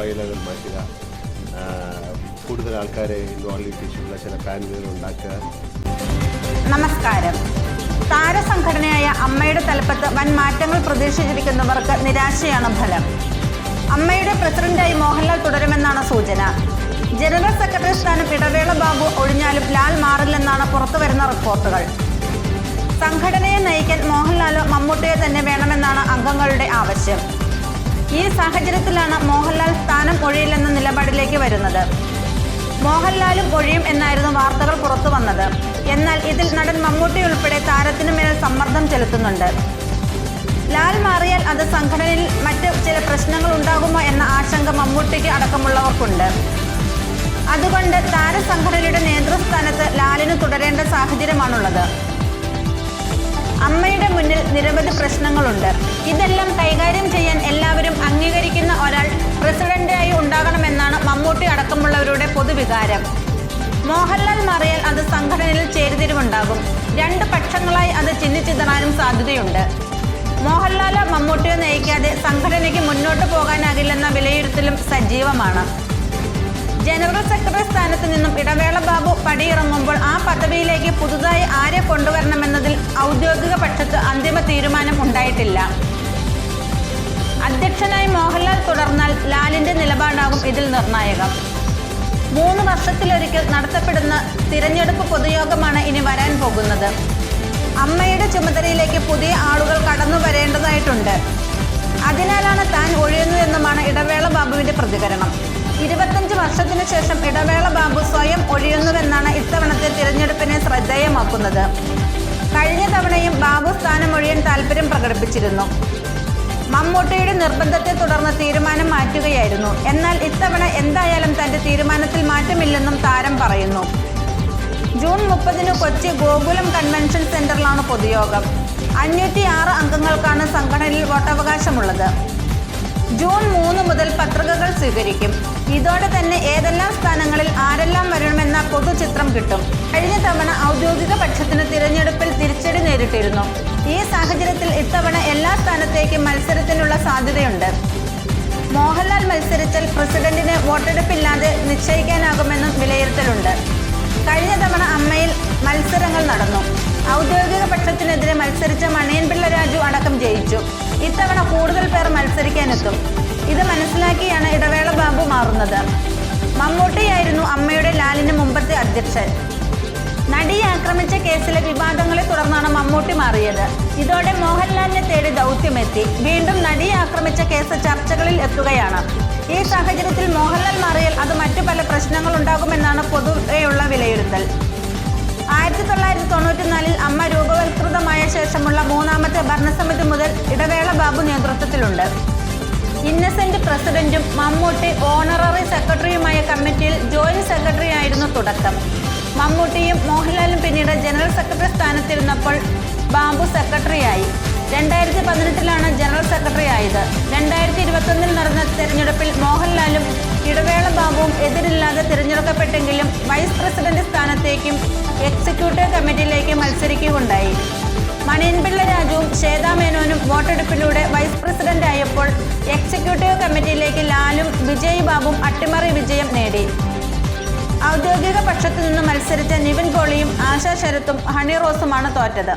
ഫയലുകൾ മാറ്റുക. കൂടുതൽ ആൾക്കാരെ ഇൻവോൾവ് ചെയ്യിപ്പിച്ചിട്ടുള്ള ചില പാനലുകൾ ഉണ്ടാക്കുക. നമസ്കാരം. താരസംഘടനയായ അമ്മയുടെ തലപ്പത്ത് വൻ മാറ്റങ്ങൾ പ്രതീക്ഷിച്ചിരിക്കുന്നവർക്ക് നിരാശയാണ് ഫലം. അമ്മയുടെ പ്രസിഡന്റായി മോഹൻലാൽ തുടരുമെന്നാണ് സൂചന. ജനറൽ സെക്രട്ടറി സ്ഥാനം ഇടവേള ബാബു ഒഴിഞ്ഞാലും ലാൽ മാറില്ലെന്നാണ് പുറത്തുവരുന്ന റിപ്പോർട്ടുകൾ. സംഘടനയെ നയിക്കാൻ മോഹൻലാലോ മമ്മൂട്ടിയോ തന്നെ വേണമെന്നാണ് അംഗങ്ങളുടെ ആവശ്യം. ഈ സാഹചര്യത്തിലാണ് മോഹൻലാൽ സ്ഥാനം ഒഴിയില്ലെന്ന നിലപാടിലേക്ക് വരുന്നത്. മോഹൻലാലും ഒഴിയും എന്നായിരുന്നു വാർത്തകൾ പുറത്തു വന്നത്. എന്നാൽ ഇതിൽ നടൻ മമ്മൂട്ടി ഉൾപ്പെടെ താരത്തിനു മേൽ സമ്മർദ്ദം ചെലുത്തുന്നുണ്ട്. ലാൽ മാറിയാൽ അത് സംഘടനയിൽ മറ്റ് ചില പ്രശ്നങ്ങൾ ഉണ്ടാകുമോ എന്ന ആശങ്ക മമ്മൂട്ടിക്ക് അടക്കമുള്ളവർക്കുണ്ട്. അതുകൊണ്ട് താരസംഘടനയുടെ നേതൃസ്ഥാനത്ത് ലാലിന് തുടരേണ്ട സാഹചര്യമാണുള്ളത്. അമ്മയുടെ മുന്നിൽ നിരവധി പ്രശ്നങ്ങളുണ്ട്. ഇതെല്ലാം കൈകാര്യം ചെയ്യാൻ എല്ലാവരും അംഗീകരിക്കുന്ന ഒരാൾ പ്രസിഡന്റായി ഉണ്ടാകണമെന്നാണ് മമ്മൂട്ടി അടക്കമുള്ളവരുടെ പൊതുവികാരം. മോഹൻലാൽ മാറിയാൽ അത് സംഘടനയിൽ ചേരിതിരിവുണ്ടാകും. രണ്ട് പക്ഷങ്ങളായി അത് ചിന്നിച്ചിതറാനും സാധ്യതയുണ്ട്. മോഹൻലാലോ മമ്മൂട്ടിയെ നയിക്കാതെ സംഘടനയ്ക്ക് മുന്നോട്ട് പോകാനാകില്ലെന്ന വിലയിരുത്തലും സജീവമാണ്. ജനറൽ സെക്രട്ടറി സ്ഥാനത്ത് നിന്നും ഇടവേള പടിയിറങ്ങുമ്പോൾ ആ പദവിയിലേക്ക് പുതുതായി ആരെ കൊണ്ടുവരണമെന്നതിൽ ഔദ്യോഗിക പക്ഷത്ത് അന്തിമ തീരുമാനം ഉണ്ടായിട്ടില്ല. അധ്യക്ഷനായി മോഹൻലാൽ തുടർന്നാൽ ലാലിന്റെ നിലപാടാകും ഇതിൽ നിർണായകം. മൂന്ന് വർഷത്തിലൊരിക്കൽ നടത്തപ്പെടുന്ന തിരഞ്ഞെടുപ്പ് പൊതുയോഗമാണ് ഇനി വരാൻ പോകുന്നത്. അമ്മയുടെ ചുമതലയിലേക്ക് പുതിയ ആളുകൾ കടന്നു വരേണ്ടതായിട്ടുണ്ട്. അതിനാലാണ് താൻ ഒഴിയുന്നതെന്നുമാണ് ഇടവേള ബാബുവിന്റെ പ്രതികരണം. ഇരുപത്തഞ്ച് വർഷത്തിനു ശേഷം ഇടവേള ബാബു സ്വയം ഒഴിയുന്നുവെന്നാണ് ഇത്തവണത്തെ തിരഞ്ഞെടുപ്പിനെ ശ്രദ്ധേയമാക്കുന്നത്. കഴിഞ്ഞ തവണയും ബാബു സ്ഥാനം ഒഴിയാൻ താല്പര്യം പ്രകടിപ്പിച്ചിരുന്നു. മമ്മൂട്ടിയുടെ നിർബന്ധത്തെ തുടർന്ന് തീരുമാനം മാറ്റുകയായിരുന്നു. എന്നാൽ ഇത്തവണ എന്തായാലും തന്റെ തീരുമാനത്തിൽ മാറ്റമില്ലെന്നും താരം പറയുന്നു. ജൂൺ മുപ്പതിന് കൊച്ചി ഗോകുലം കൺവെൻഷൻ സെന്ററിലാണ് പൊതുയോഗം. അഞ്ഞൂറ്റി ആറ് അംഗങ്ങൾക്കാണ് സംഘടനയിൽ വോട്ടവകാശമുള്ളത്. ജൂൺ മൂന്ന് മുതൽ പത്രികകൾ സ്വീകരിക്കും. ഇതോടെ തന്നെ ഏതെല്ലാം സ്ഥാനങ്ങളിൽ ആരെല്ലാം വരണമെന്ന പൊതുചിത്രം കിട്ടും. കഴിഞ്ഞ തവണ ഔദ്യോഗിക പക്ഷത്തിന് തിരഞ്ഞെടുപ്പിൽ തിരിച്ചടി നേരിട്ടിരുന്നു. ഈ സാഹചര്യത്തിൽ ഇത്തവണ എല്ലാ സ്ഥാനത്തേക്കും മത്സരത്തിനുള്ള സാധ്യതയുണ്ട്. മോഹൻലാൽ മത്സരിച്ചാൽ പ്രസിഡന്റിന് വോട്ടെടുപ്പില്ലാതെ നിശ്ചയിക്കാനാകുമെന്നും വിലയിരുത്തലുണ്ട്. കഴിഞ്ഞ തവണ അമ്മയിൽ ഇത്തവണ കൂടുതൽ പേർ മത്സരിക്കാനെത്തും. ഇത് മനസ്സിലാക്കിയാണ് ഇടവേള ബാബു മാറുന്നത്. മമ്മൂട്ടിയായിരുന്നു അമ്മയുടെ ലാലിന് മുമ്പത്തെ അധ്യക്ഷൻ. നടിയെ ആക്രമിച്ച കേസിലെ വിവാദങ്ങളെ തുടർന്നാണ് മമ്മൂട്ടി മാറിയത്. ഇതോടെ മോഹൻലാലിനെ തേടി ദൗത്യമെത്തി. വീണ്ടും നടിയെ ആക്രമിച്ച കേസ് ചർച്ചകളിൽ എത്തുകയാണ്. ഈ സാഹചര്യത്തിൽ മോഹൻലാൽ മാറിയാൽ അത് മറ്റു പല പ്രശ്നങ്ങൾ ഉണ്ടാകുമെന്നാണ് പൊതുവെയുള്ള വിലയിരുത്തൽ. ആയിരത്തി തൊള്ളായിരത്തി തൊണ്ണൂറ്റിനാലിൽ അമ്മ ശേഷമുള്ള മൂന്നാമത്തെ ഭരണസമിതി മുതൽ ഇടവേള ബാബു നേതൃത്വത്തിലുണ്ട്. ഇന്നസെന്റ് പ്രസിഡന്റും മമ്മൂട്ടി ഓണററി സെക്രട്ടറിയുമായ കമ്മിറ്റിയിൽ ജോയിന്റ് സെക്രട്ടറി ആയിരുന്നു തുടക്കം. മമ്മൂട്ടിയും മോഹൻലാലും പിന്നീട് ജനറൽ സെക്രട്ടറി സ്ഥാനത്തിരുന്നപ്പോൾ ബാബു സെക്രട്ടറിയായി. രണ്ടായിരത്തി പതിനെട്ടിലാണ് ജനറൽ സെക്രട്ടറി ആയത് രണ്ടായിരത്തി ഇരുപത്തൊന്നിൽ നടന്ന തെരഞ്ഞെടുപ്പിൽ മോഹൻലാലും ഇടവേള ബാബുവും എതിരില്ലാതെ തിരഞ്ഞെടുക്കപ്പെട്ടെങ്കിലും വൈസ് പ്രസിഡന്റ് സ്ഥാനത്തേക്കും എക്സിക്യൂട്ടീവ് കമ്മിറ്റിയിലേക്ക് മണിയൻപിള്ള രാജുവും ശ്വേതാ മേനോനും വോട്ടെടുപ്പിലൂടെ വൈസ് പ്രസിഡന്റ് ആയപ്പോൾ എക്സിക്യൂട്ടീവ് കമ്മിറ്റിയിലേക്ക് ലാലും വിജയ് ബാബും അട്ടിമറി വിജയം നേടി. ഔദ്യോഗിക പക്ഷത്തു നിന്ന് മത്സരിച്ച നിവിൻ പോളിയും ആശാ ശരത്തും ഹണി റോസുമാണ് തോറ്റത്.